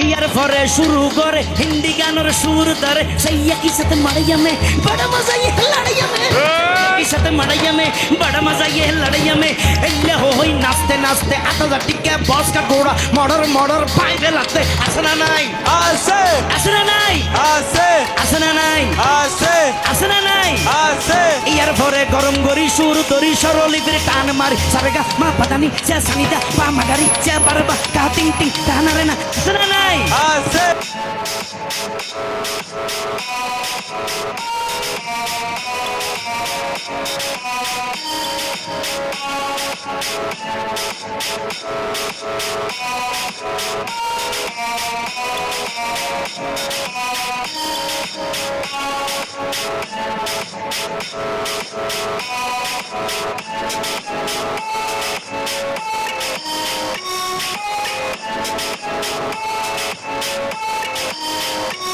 ইয়ার পরে শুরু করে হিন্দি গানের সুর ধরে। সেই একই সাথে মারাইয়া মে বড় মজা ইয়ে লড়াইয়া মে একই সাথে মারাইয়া মে বড় মজা ইয়ে লড়াইয়া মে এলে হো হই নাচতে নাচতে আটা টিকে বস কা ঘোড়া মডর মডর পাইবে লাগতে আসে না নাই? আসে না নাই? আসে না নাই? আসে না নাই? আছে। ইয়ার পরে গরম গরি সুর তরি সরলি ফিরে টান মারি। সারেগা মা পাদানি চা সানিদা পা মাগারি চা বারবা ting-ting tahanan rin na Asep! Ah, Thank Thank you.